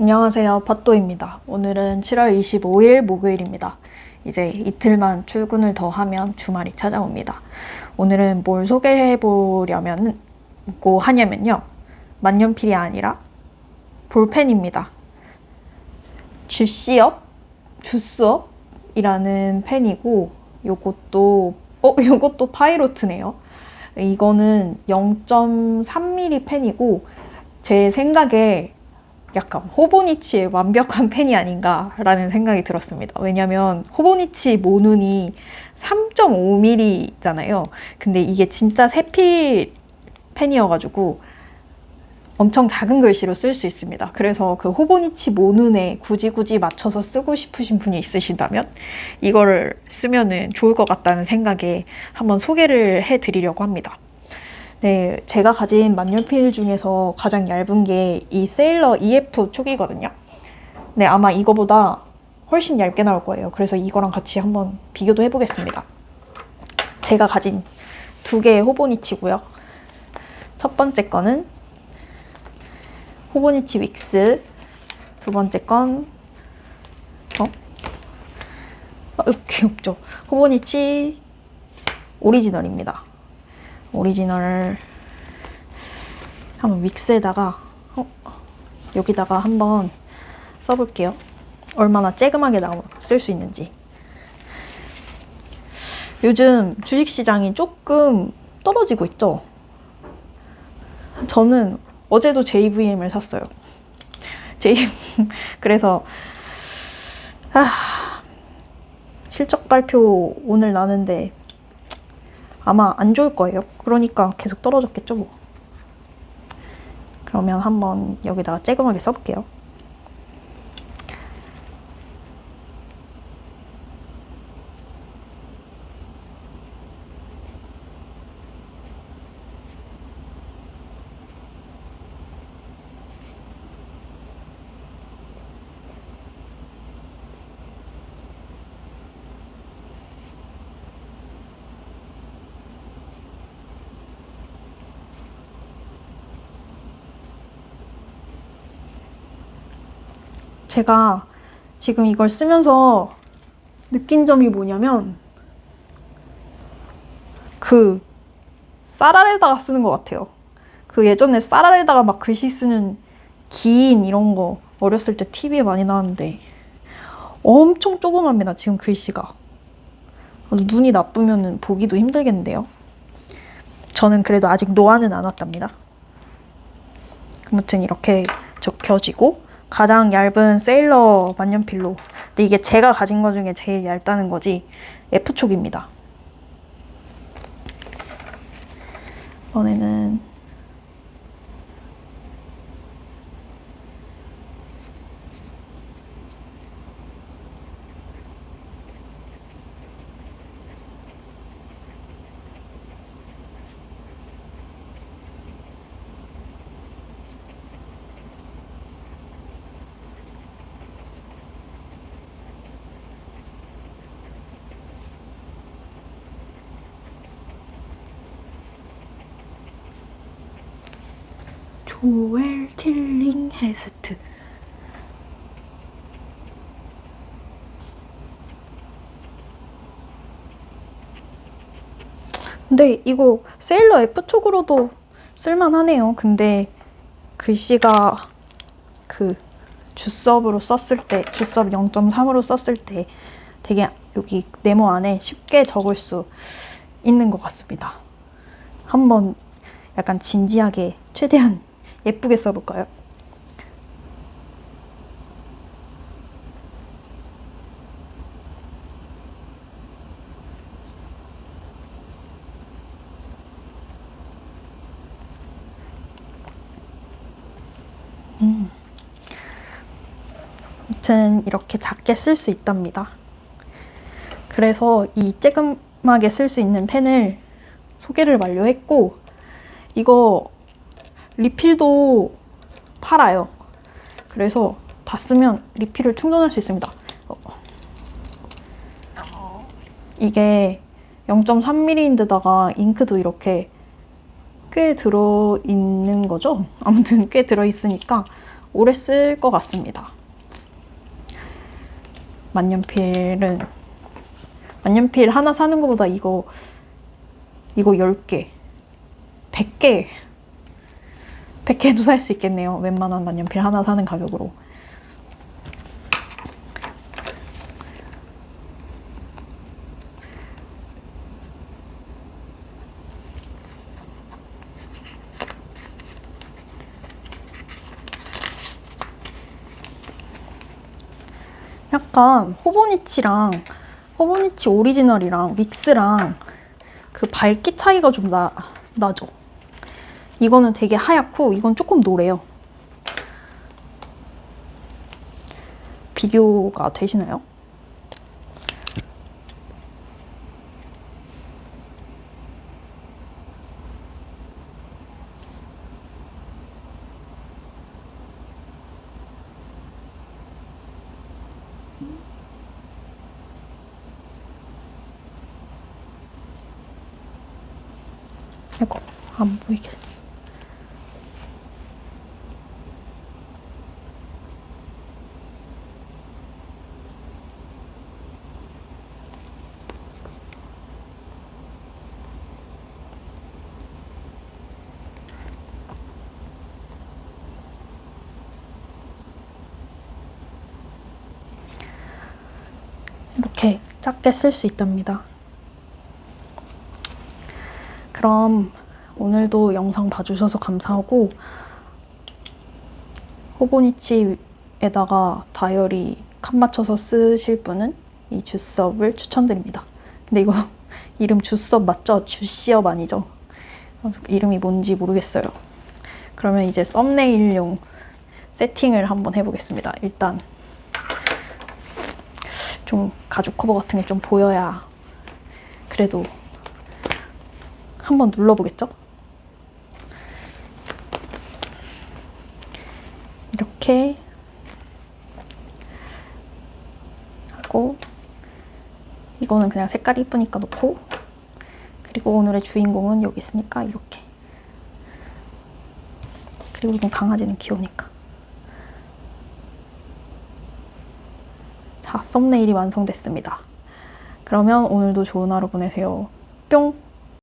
안녕하세요. 팟도입니다. 오늘은 7월 25일 목요일입니다. 이제 이틀만 출근을 더 하면 주말이 찾아옵니다. 오늘은 뭘 소개해 보려면 고 하냐면요. 만년필이 아니라 볼펜입니다. 주시업? 주스업이라는 펜이고 요것도 어 요것도 파이로트네요. 이거는 0.3mm 펜이고 제 생각에 약간 호보니치의 완벽한 펜이 아닌가라는 생각이 들었습니다. 왜냐면 호보니치 모눈이 3.5mm잖아요. 근데 이게 진짜 세필 펜이어가지고 엄청 작은 글씨로 쓸 수 있습니다. 그래서 그 호보니치 모눈에 굳이 굳이 맞춰서 쓰고 싶으신 분이 있으신다면 이거를 쓰면은 좋을 것 같다는 생각에 한번 소개를 해드리려고 합니다. 네, 제가 가진 만년필 중에서 가장 얇은 게 이 세일러 EF 촉이거든요. 네, 아마 이거보다 훨씬 얇게 나올 거예요. 그래서 이거랑 같이 한번 비교도 해보겠습니다. 제가 가진 두 개의 호보니치고요. 첫 번째 거는 호보니치 윅스, 두 번째 건 어? 아, 귀엽죠? 호보니치 오리지널입니다. 오리지널을 한번 윅스에다가 어, 여기다가 한번 써볼게요. 얼마나 쬐금하게 나오 쓸수 있는지. 요즘 주식시장이 조금 떨어지고 있죠. 저는 어제도 JVM을 샀어요. J 그래서 아, 실적 발표 오늘 나는데 아마 안 좋을 거예요. 그러니까 계속 떨어졌겠죠, 뭐. 그러면 한번 여기다가 쬐끔하게 써볼게요. 제가 지금 이걸 쓰면서 느낀 점이 뭐냐면 그 쌀알에다가 쓰는 것 같아요. 그 예전에 쌀알에다가 막 글씨 쓰는 긴 이런 거 어렸을 때 TV에 많이 나왔는데 엄청 조그맣니다. 지금 글씨가. 눈이 나쁘면 보기도 힘들겠는데요. 저는 그래도 아직 노안은 안 왔답니다. 아무튼 이렇게 적혀지고 가장 얇은 세일러 만년필로. 근데 이게 제가 가진 것 중에 제일 얇다는 거지. F촉입니다. 이번에는 조엘 틸링 헤스트 근데 이거 세일러 F촉으로도 쓸만하네요. 근데 글씨가 그 주섭으로 썼을 때, 주섭 0.3으로 썼을 때 되게 여기 네모 안에 쉽게 적을 수 있는 것 같습니다. 한번 약간 진지하게 최대한 예쁘게 써볼까요? 음. 아무튼 이렇게 작게 쓸 수 있답니다. 그래서 이 쬐끔하게 쓸 수 있는 펜을 소개를 완료했고 이거 리필도 팔아요. 그래서 다 쓰면 리필을 충전할 수 있습니다. 어. 이게 0.3mm인데다가 잉크도 이렇게 꽤 들어 있는 거죠. 아무튼 꽤 들어 있으니까 오래 쓸 것 같습니다. 만년필은 만년필 하나 사는 것보다 이거 이거 10개 100개 100개도 살 수 있겠네요. 웬만한 만년필 하나 사는 가격으로. 약간 호보니치랑 호보니치 오리지널이랑 믹스랑 그 밝기 차이가 좀 나, 나죠. 이거는 되게 하얗고 이건 조금 노래요. 비교가 되시나요? 이거 안 보이게. 이렇게 작게 쓸 수 있답니다. 그럼 오늘도 영상 봐주셔서 감사하고 호보니치에다가 다이어리 칸 맞춰서 쓰실 분은 이 주스업을 추천드립니다. 근데 이거 이름 주스업 맞죠? 주시업 아니죠? 어, 이름이 뭔지 모르겠어요. 그러면 이제 썸네일용 세팅을 한번 해보겠습니다. 일단 좀 가죽 커버 같은 게 좀 보여야 그래도 한번 눌러보겠죠? 이렇게 하고 이거는 그냥 색깔이 이쁘니까 놓고 그리고 오늘의 주인공은 여기 있으니까 이렇게 그리고 이건 강아지는 귀여우니까 자 썸네일이 완성됐습니다. 그러면 오늘도 좋은 하루 보내세요. 뿅